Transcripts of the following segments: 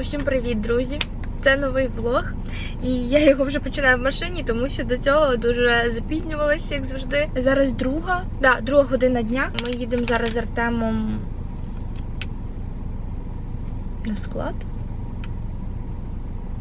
Усім привіт, друзі! Це новий влог, і я його вже починаю в машині, тому що до цього дуже запізнювалася, як завжди. Зараз друга, да, друга година дня. Ми їдемо зараз з Артемом на склад.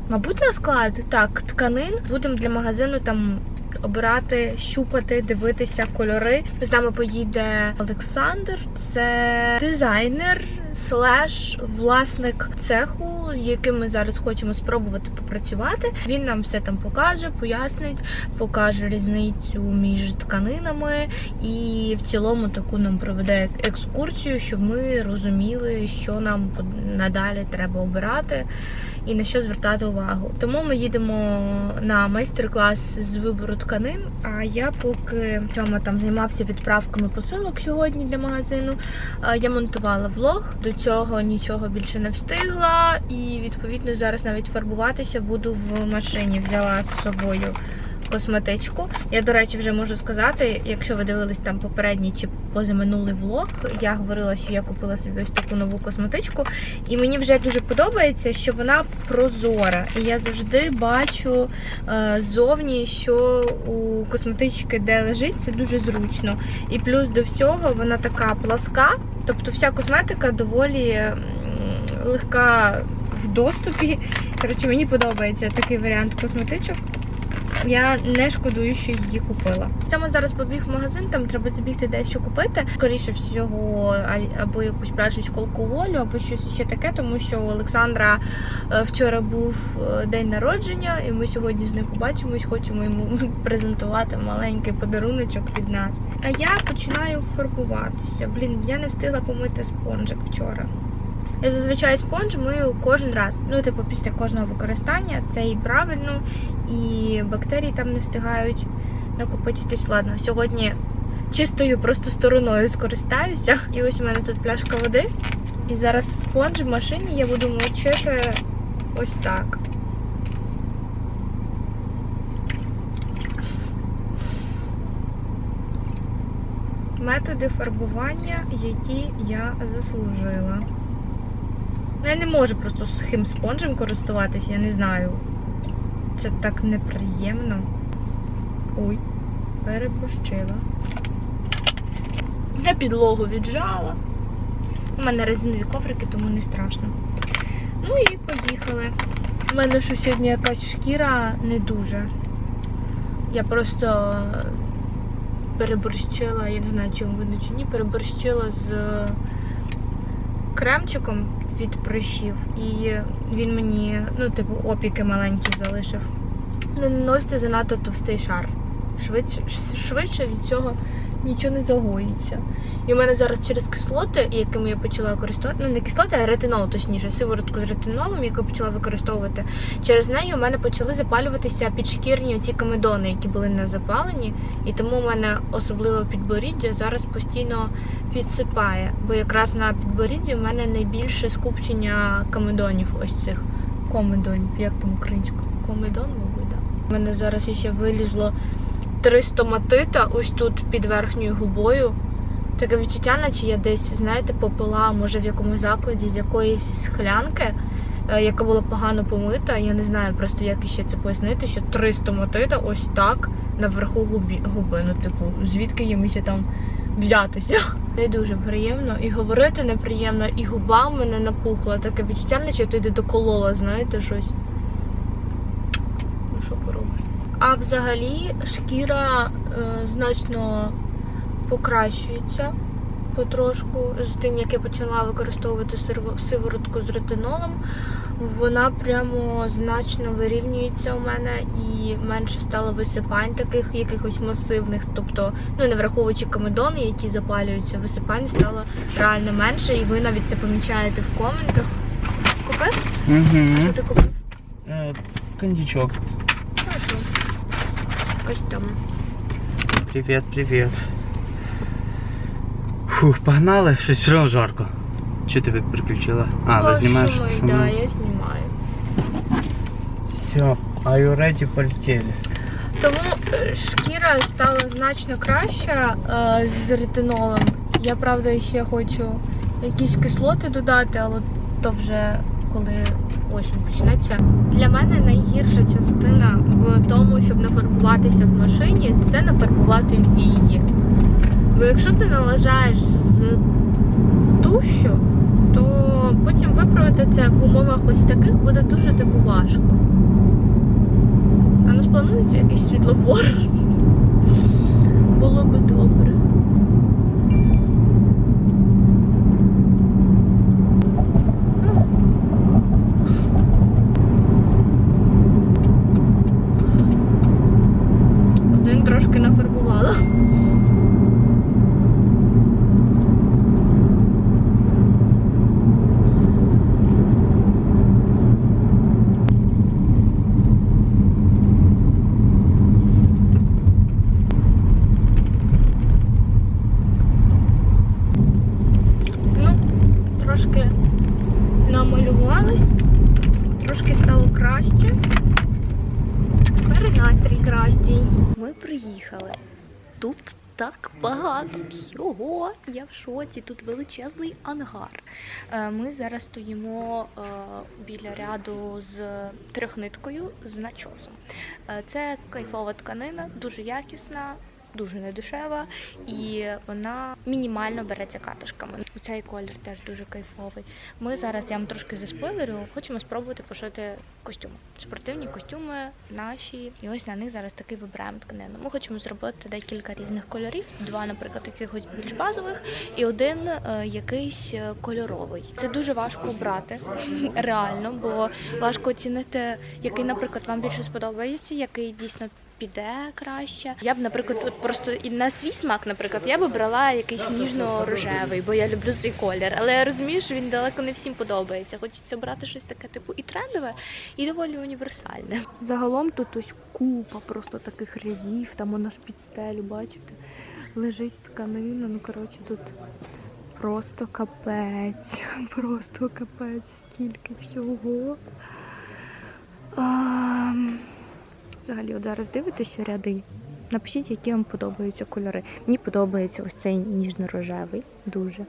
Мабуть, на склад так, тканин. Будемо для магазину там обирати, щупати, дивитися кольори. З нами поїде Олександр, це дизайнер слеш власник цеху, з яким ми зараз хочемо спробувати попрацювати. Він нам все там покаже, пояснить, покаже різницю між тканинами і в цілому таку нам проведе екскурсію, щоб ми розуміли, що нам надалі треба обирати і на що звертати увагу. Тому ми їдемо на майстер-клас з вибору тканин. А я поки Тьома там займався відправками посилок сьогодні для магазину. Я монтувала влог. До цього нічого більше не встигла, і відповідно зараз навіть фарбуватися буду в машині. Взяла з собою косметичку. Я, до речі, вже можу сказати, якщо ви дивились там попередній чи позаминулий влог, я говорила, що я купила собі ось таку нову косметичку, і мені вже дуже подобається, що вона прозора. І я завжди бачу е, ззовні, що у косметички, де лежить, це дуже зручно. І плюс до всього вона така пласка, тобто вся косметика доволі легка в доступі. Коротше, мені подобається такий варіант косметичок. Я не шкодую, що її купила. Саме зараз побіг в магазин, там треба забігти дещо купити. Скоріше всього, або якусь пляшечку алкоголю, або щось ще таке, тому що у Олександра е, вчора був е, день народження, і ми сьогодні з ним побачимось, хочемо йому презентувати маленький подаруночок від нас. А я починаю фарбуватися. Блін, я не встигла помити спонжик вчора. Я зазвичай спонж мию кожен раз. Ну, типу, після кожного використання це і правильно, і бактерії там не встигають накопичитись. Ладно, сьогодні чистою просто стороною скористаюся. І ось у мене тут пляшка води. І зараз спонж в машині я буду мочити ось так. Методи фарбування, які я заслужила. Ну, я не можу просто сухим спонжем користуватися, я не знаю. Це так неприємно. Ой, переборщила. Я підлогу віджала. У мене резинові коврики, тому не страшно. Ну і поїхали. У мене що сьогодні якась шкіра не дуже. Я просто переборщила, я не знаю, чи вам видно чи ні, переборщила з кремчиком від прищів, і він мені, ну, типу, опіки маленькі залишив. Не наносите занадто товстий шар. Швидше, швидше від цього нічого не загоїться. І у мене зараз через кислоти, якими я почала користувати, ну не кислоти, а ретинол, точніше, сиворотку з ретинолом, яку почала використовувати. Через неї у мене почали запалюватися підшкірні оці комедони, які були не запалені. І тому у мене особливо підборіддя зараз постійно підсипає. Бо якраз на підборідді в мене найбільше скупчення комедонів, ось цих комедонів, як там українською? Комедон, мабуть, да. У мене зараз ще вилізло три стоматита ось тут під верхньою губою. Таке відчуття, наче я десь, знаєте, попила, може, в якомусь закладі з якоїсь склянки, е, яка була погано помита. Я не знаю просто, як іще це пояснити, що три стоматита ось так наверху губі, губи. Ну, типу, звідки їм ще там взятися. Не дуже приємно. І говорити неприємно, і губа в мене напухла. Таке відчуття, наче ти доколола, знаєте, щось. Ну, що поробиш? А взагалі шкіра е, значно покращується потрошку з тим, як я почала використовувати сиворотку з ретинолом. Вона прямо значно вирівнюється у мене і менше стало висипань таких якихось масивних. Тобто, ну не враховуючи комедони, які запалюються, висипань стало реально менше, і ви навіть це помічаєте в коментах. Купив? Угу. Що ти купив? Е, кондичок. Хорошо. Ось там. Привіт, привіт. Фух, погнали, щось все одно жарко. Чи ти переключила? А, ви знімаєш? шуми, шуми? да, я знімаю. Все, are you ready, полетели. Тому е, шкіра стала значно краща е, з ретинолом. Я правда ще хочу якісь кислоти додати, але то вже коли осінь почнеться. Для мене найгірша частина в тому, щоб нафарбуватися в машині, це нафарбувати вії. Бо якщо ти налажаєш з тушю, то потім виправити це в умовах ось таких буде дуже типу важко. А ну спланується якийсь світлофор. Було би добре. Один трошки нафарбувала. Ну, трошки намалювалась, трошки стало краще. Тепер настрій кращий. Ми приїхали. Тут так багато всього. Я в шоці. Тут величезний ангар. Е, Ми зараз стоїмо е, біля ряду з трьохниткою з начосом. Е, Це кайфова тканина, дуже якісна. Дуже недешева, і вона мінімально береться катишками. Цей колір теж дуже кайфовий. Ми зараз я вам трошки заспойлерю, хочемо спробувати пошити костюми. Спортивні костюми наші, і ось на них зараз таки вибираємо тканину. Ми хочемо зробити декілька різних кольорів, два, наприклад, якихось більш базових, і один е, якийсь е, кольоровий. Це дуже важко обрати, реально, бо важко оцінити, який, наприклад, вам більше сподобається, який дійсно. Піде краще. Я б, наприклад, от просто і на свій смак, наприклад, я б брала якийсь ніжно-рожевий, бо я люблю цей колір. Але я розумію, що він далеко не всім подобається. Хочеться брати щось таке, типу, і трендове, і доволі універсальне. Загалом тут ось купа просто таких рядів, там воно ж під стелю, бачите, лежить тканина. Ну коротше, тут просто капець, просто капець, скільки всього. А, взагалі, от зараз дивитеся ряди. Напишіть, які вам подобаються кольори. Мені подобається ось цей ніжно-рожевий, дуже.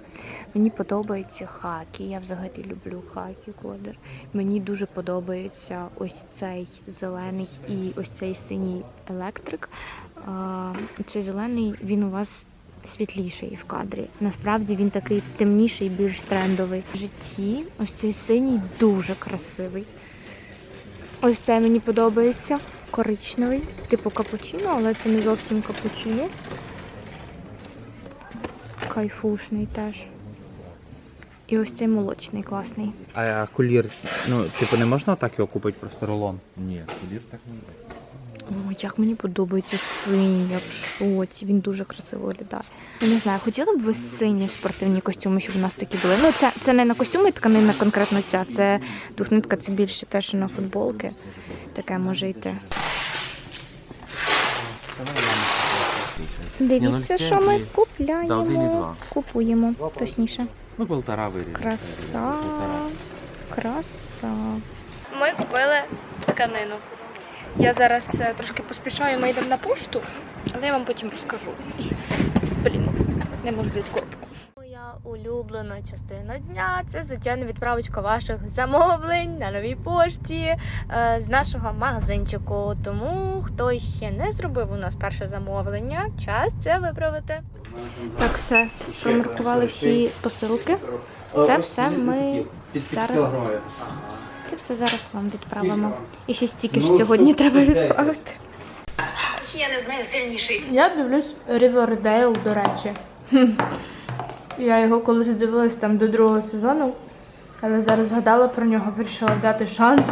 Мені подобається хакі. Я взагалі люблю хакі колір. Мені дуже подобається ось цей зелений і ось цей синій електрик. Цей зелений він у вас світліший в кадрі. Насправді він такий темніший, більш трендовий. В житті ось цей синій дуже красивий. Ось це мені подобається. Коричневий, типу капучино, але це не зовсім капучино. Кайфушний теж. І ось цей молочний класний. А колір, ну, типу, не можна так його купити, просто рулон. Ні, колір так не йде. О, як мені подобається синій, я в шоці. Він дуже красиво виглядає. Я не знаю, хотіла б ви сині спортивні костюми, щоб у нас такі були. Ну, це, це не на костюми тканина конкретно ця, це двохнитка, це більше те, що на футболки. Таке може йти. Дивіться, ну, що ми купляємо. Купуємо, точніше. Ну, полтора вирішили. Краса. Краса. Ми купили тканину. Я зараз е, трошки поспішаю, ми йдемо на пошту, але я вам потім розкажу. Блін, не можу взяти коробку. Улюблена частина дня це звичайно відправочка ваших замовлень на новій пошті е, з нашого магазинчику. Тому хто ще не зробив у нас перше замовлення, час це виправити. Так, все, промаркували всі посилки. Це все ми зараз це все зараз вам відправимо. І ще стільки ж сьогодні треба відправити. Я не знаю сильніший. Я дивлюсь Riverdale, до речі. Я його колись дивилась там до другого сезону, але зараз згадала про нього, вирішила дати шанс.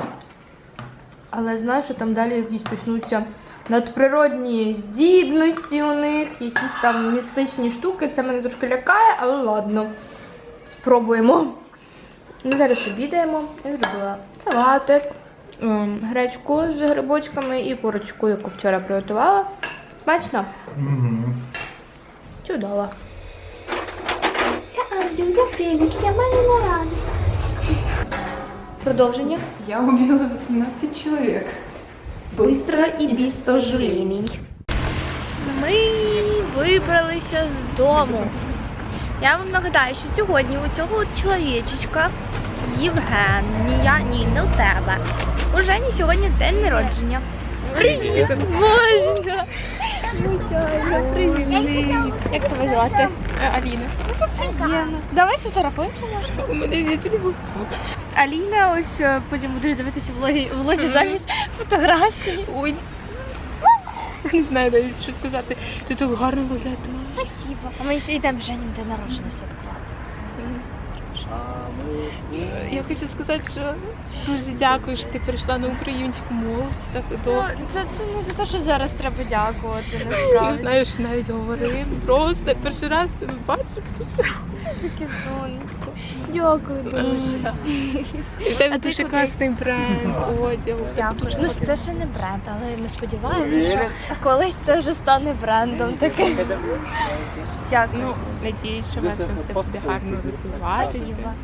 Але знаю, що там далі якісь почнуться надприродні здібності у них, якісь там містичні штуки. Це мене трошки лякає, але ладно. Спробуємо. Ми зараз обідаємо. Я зробила салатик, ем, гречку з грибочками і курочку, яку вчора приготувала. Смачно? Чудово. Я я прелість, я маленька радість. Продовження. Я убила 18 человек. Быстро і без сожалений. Ми вибралися з дому. Я вам нагадаю, що сьогодні у цього от чоловічечка Євген. Ні, я ні, не у тебе. У Жені сьогодні день народження. Привіт! Можна! Привіт! Як тебе звати? Аліна. Давай сфотографуємо. У мене є телефон. Аліна, ось е, потім будеш дивитися в влозі замість фотографії. Ой. Не знаю навіть що сказати. Ти так гарно виглядаєш. Спасибо. А ми йдемо Жені день народження святкувати. Я хочу сказати, що дуже дякую, що ти прийшла на українську мову. Це так Ну, добре. це, це не за те, що зараз треба дякувати, Не насправді. знаю, що навіть говорити. Просто перший раз тебе бачу. Таке сонечко. Дякую дуже. І в тебе А ти дуже куди? класний бренд одягу. в тебе Дякую. дуже Ну класний це ще не бренд, але ми сподіваємося, що колись це вже стане брендом таким. Дякую. Ну, надіюсь, що у вас там все буде гарно розвиватися. Спасибо.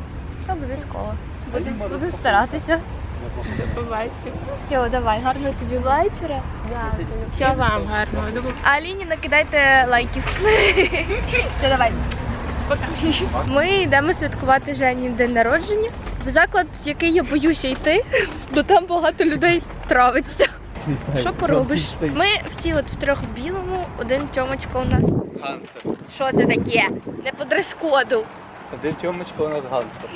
Обов'язково. Буду, буду старатися. До побачення. Все, давай, гарного тобі вечора. І вам гарного. А Аліні накидайте лайків. Все, давай. Ми йдемо святкувати Жені день народження. В заклад, в який я боюся йти, бо там багато людей травиться. Що поробиш? Ми всі от втрьох в білому, один тьомочка у нас. Ганстер. Що це таке? Не по дрес-коду. Один тьомочка у нас ганстер.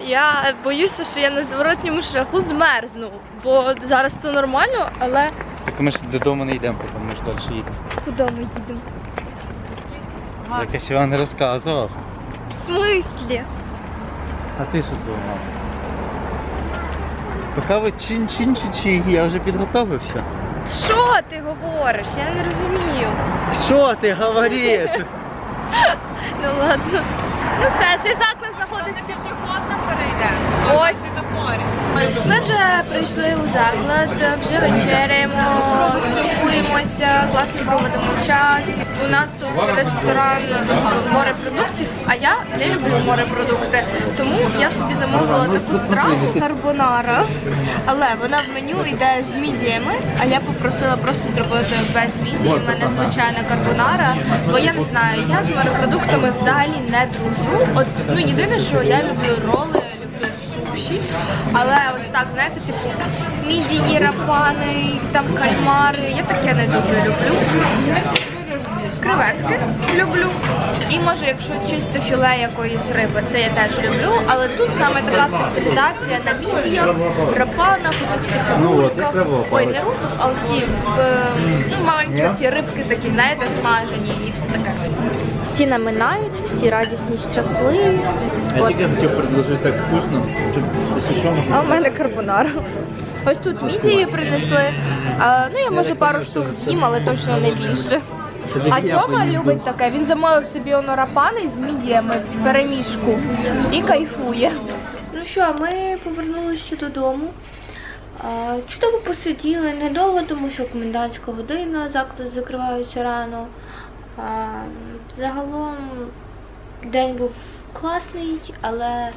Я боюся, що я на зворотньому шляху змерзну, бо зараз це нормально, але Так ми ж додому не йдемо, потім ми ж далі їдемо. куди ми їдемо? Це якось я вам не розказував. В смислі? А ти що думав? Поки ви чин чин чи чи я вже підготовився. Що ти говориш? Я не розумію. Що ти говориш? Ну ладно. Ну все, цей заклад знаходиться. Пішохідно перейде. Ось. Ми вже прийшли у заклад, вже вечеряємо, спілкуємося, класно проводимо час. У нас тут ресторан морепродуктів, а я не люблю морепродукти. Тому я собі замовила таку страву карбонара. Але вона в меню йде з мідіями, а я попросила просто зробити без мідії. У мене звичайна карбонара, бо я не знаю, я з морепродуктами взагалі не дружу. От ну єдине, що я люблю роли, суші, але ось так, знаєте, типу мідії, рапани, там кальмари. Я таке не дуже люблю. Креветки люблю. І може, якщо чисте філе якоїсь риби, це я теж люблю. Але тут саме така спеціалізація на мідіях, рапанах, оцих всіх рулках. Ой, не рулках, а оці е, ну, маленькі ці рибки такі, знаєте, смажені і все таке. Всі наминають, всі радісні, щасливі. От. хотів предложити так вкусно, щоб А у мене карбонара. Ось тут мідії принесли. А, ну я може пару штук з'їм, але точно не більше. А Тьома любить таке. Він замовив собі онорапани з мідіями в переміжку і кайфує. Ну що, ми повернулися додому. Чудово посиділи, недовго, тому що комендантська година, заклади закриваються рано. Загалом день був класний, але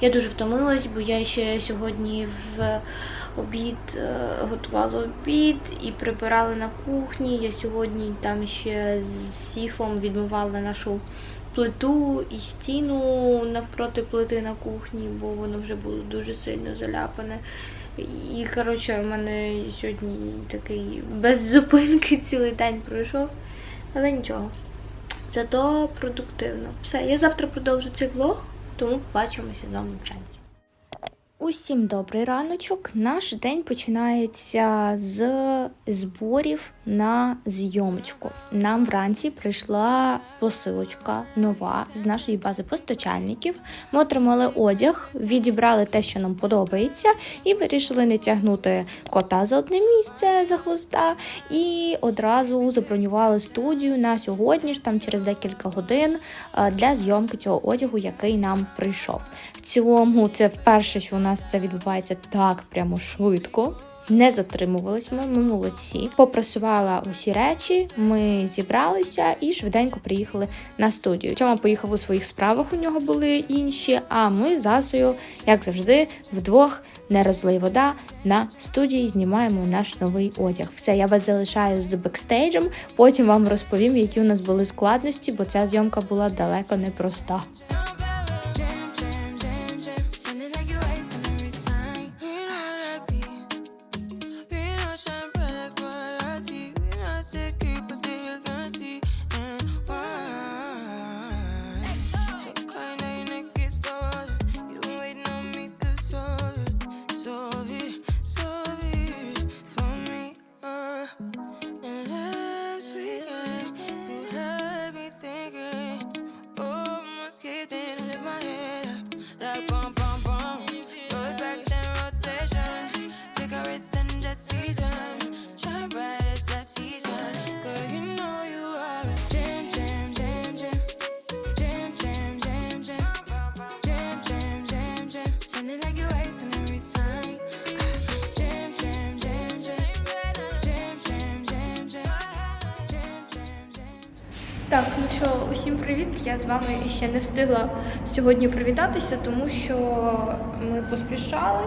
я дуже втомилась, бо я ще сьогодні в обід е, готувала обід і прибирала на кухні. Я сьогодні там ще з сіфом відмивала нашу плиту і стіну навпроти плити на кухні, бо воно вже було дуже сильно заляпане. І коротше, в мене сьогодні такий без зупинки цілий день пройшов, але нічого. Зато продуктивно. Все, я завтра продовжу цей влог, тому побачимося з вами вранці. Усім добрий раночок. Наш день починається з зборів на зйомочку. Нам вранці прийшла посилочка нова з нашої бази постачальників. Ми отримали одяг, відібрали те, що нам подобається, і вирішили не тягнути кота за одне місце за хвоста. І одразу забронювали студію на сьогодні ж там через декілька годин е, для зйомки цього одягу, який нам прийшов. В цілому, це вперше, що у нас це відбувається так прямо швидко. Не затримувались ми, ми молодці. Попрасувала усі речі, ми зібралися і швиденько приїхали на студію. Тьома поїхав у своїх справах, у нього були інші. А ми з Асою, як завжди, вдвох не розлий вода на студії знімаємо наш новий одяг. Все, я вас залишаю з бекстейджем. Потім вам розповім, які у нас були складності, бо ця зйомка була далеко не проста. that season. Shine bright, it's that season. Girl, you know you are a jam, jam, jam, jam. Jam, jam, jam, jam. Jam, jam, jam, jam. Shining like you're icing every time. Jam, jam, jam, jam. Jam, jam, jam, jam. Jam, jam, jam, jam. Так, ну що, усім привіт. Я з вами ще не встигла сьогодні привітатися, тому що ми поспішали.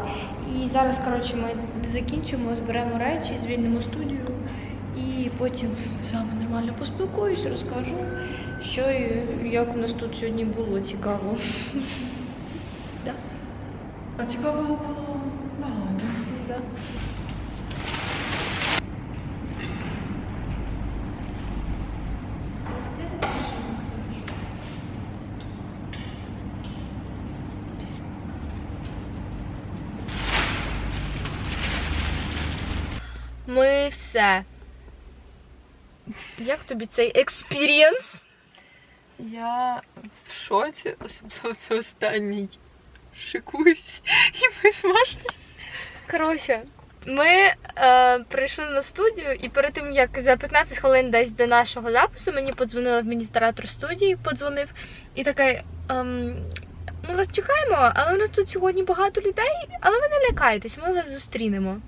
І зараз, коротше, ми закінчимо, зберемо речі, звільнимо студію. І потім з вами нормально поспілкуюсь, розкажу, що і як у нас тут сьогодні було цікаво. А цікавого було багато. Ми все. Як тобі цей експірієнс? Я в шоці, особливо це останній. Шикуюсь, і ми зможемо. Коротше, ми е, прийшли на студію, і перед тим як за 15 хвилин десь до нашого запису мені подзвонила адміністратор студії, подзвонив і така. Ем, ми вас чекаємо, але у нас тут сьогодні багато людей, але ви не лякайтесь, ми вас зустрінемо.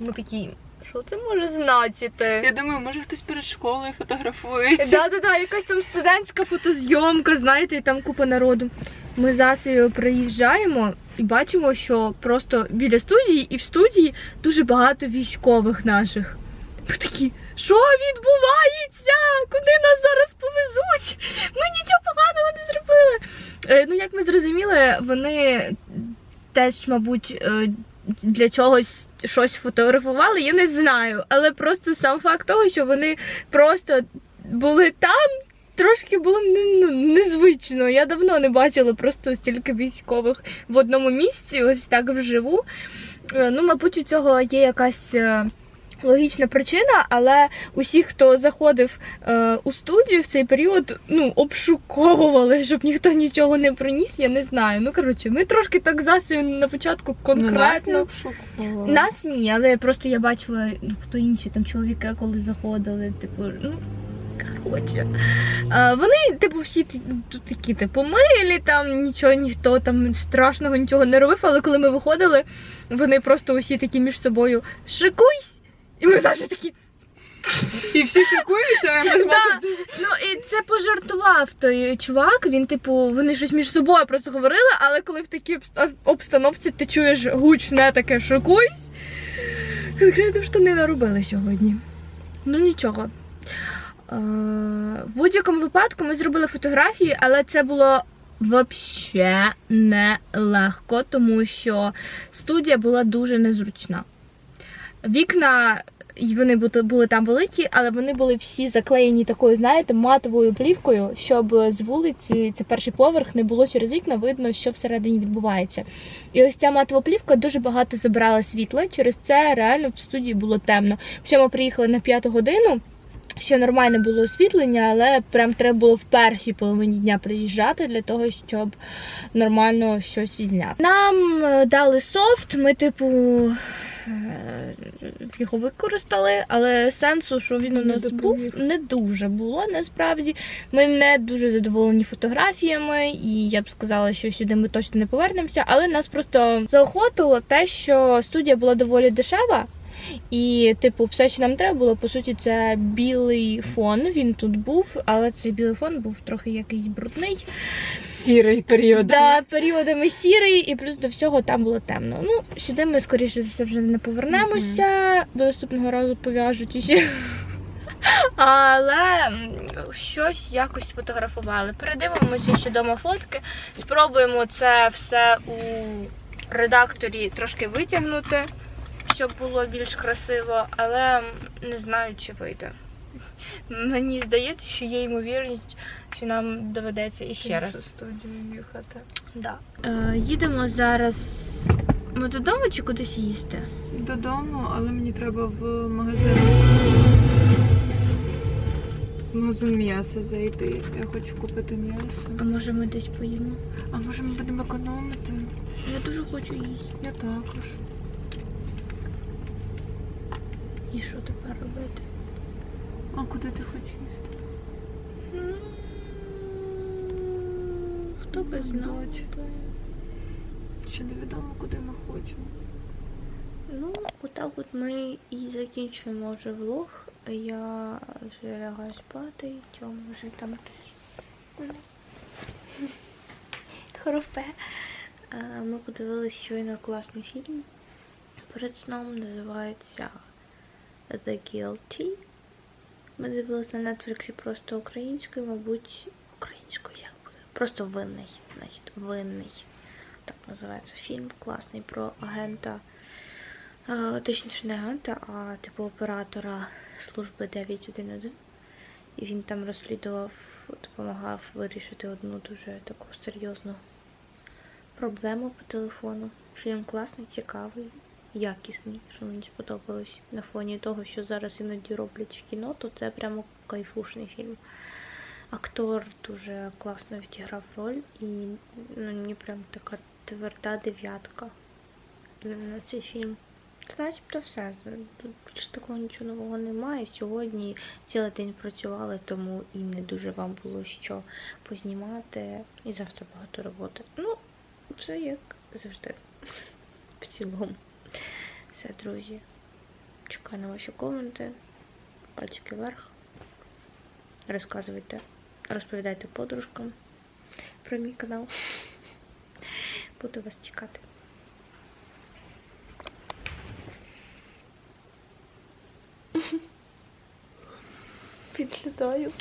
Ми такі, що це може значити? Я думаю, може хтось перед школою фотографується. Да, да, да, якась там студентська фотозйомка, знаєте, і там купа народу. Ми з Асею приїжджаємо і бачимо, що просто біля студії і в студії дуже багато військових наших. Ми такі, що відбувається? Куди нас зараз повезуть? Ми нічого поганого не зробили. Е, ну, як ми зрозуміли, вони теж, мабуть, е, для чогось щось фотографували, я не знаю. Але просто сам факт того, що вони просто були там, трошки було ну, незвично. Я давно не бачила просто стільки військових в одному місці, ось так вживу. Е, Ну, мабуть, у цього є якась. Е, Логічна причина, але усіх, хто заходив е, у студію в цей період, ну обшуковували, щоб ніхто нічого не приніс, я не знаю. Ну коротше, ми трошки так засою на початку конкретно. Ну, Нас ні, але просто я бачила, ну, хто інші там чоловіки, коли заходили, типу, ну. Коротше, а, вони, типу, всі тут такі, типу, милі, там нічого, ніхто там страшного нічого не робив, але коли ми виходили, вони просто усі такі між собою шикуйсь! І ми завжди такі. І всі шикуються, а ми Да. Ну і це пожартував той чувак. Він, типу, вони щось між собою просто говорили, але коли в такій обста- обстановці ти чуєш гучне таке шикуйсь, конкретно штани наробили сьогодні. Ну нічого. Е, В будь-якому випадку ми зробили фотографії, але це було взагалі не легко, тому що студія була дуже незручна. Вікна вони були, там великі, але вони були всі заклеєні такою, знаєте, матовою плівкою, щоб з вулиці, це перший поверх, не було через вікна, видно, що всередині відбувається. І ось ця матова плівка дуже багато забирала світла. Через це реально в студії було темно. Ще ми приїхали на п'яту годину. Ще нормально було освітлення, але прям треба було в першій половині дня приїжджати для того, щоб нормально щось відзняти. Нам е, дали софт, ми, типу, його використали, але сенсу, що він у нас не був, не дуже було насправді. Ми не дуже задоволені фотографіями, і я б сказала, що сюди ми точно не повернемося. Але нас просто заохотило те, що студія була доволі дешева. І, типу, все, що нам треба було, по суті, це білий фон. Він тут був, але цей білий фон був трохи якийсь брудний. Сірий період. Да, періодами сірий, і плюс до всього там було темно. Ну, сюди ми скоріше за все вже не повернемося. До наступного разу пов'яжуть іще. Але щось якось фотографували. Передивимося ще дома фотки. Спробуємо це все у редакторі трошки витягнути, щоб було більш красиво, але не знаю, чи вийде. Мені здається, що є ймовірність, що нам доведеться іще раз. студію їхати. Да. Е, їдемо зараз. Ми додому чи кудись їсти? Додому, але мені треба в магазин. В магазин м'яса зайти. Я хочу купити м'ясо. А може ми десь поїмо? А може ми будемо економити? Я дуже хочу їсти. Я також. І що тепер робити? А куди ти хочеш їсти? Хто би знав? Ще невідомо, куди ми хочемо. Ну, отак от ми і закінчуємо вже влог. Я вже лягаю спати, Тьому вже там теж. Хоропе. Е, Ми подивилися щойно класний фільм. Перед сном називається The Guilty. Ми дивилися на Нетфліксі просто українською, мабуть, українською як буде? Просто винний. Значить, винний. Так називається фільм. Класний про агента. Е, Точніше, не агента, а типу оператора служби 911. І він там розслідував, допомагав вирішити одну дуже таку серйозну проблему по телефону. Фільм класний, цікавий, якісний, що мені сподобалось. На фоні того, що зараз іноді роблять в кіно, то це прямо кайфушний фільм. Актор дуже класно відіграв роль, і ну, мені прям така тверда дев'ятка на цей фільм. Це начебто все. Тут більше такого нічого нового немає. Сьогодні цілий день працювали, тому і не дуже вам було що познімати. І завтра багато роботи. Ну, все як завжди. В цілому. Все, друзі. Чекаю на ваші коменти. Пальчики вверх. Розказуйте, розповідайте подружкам про мій канал. Буду вас чекати. Підглядаю.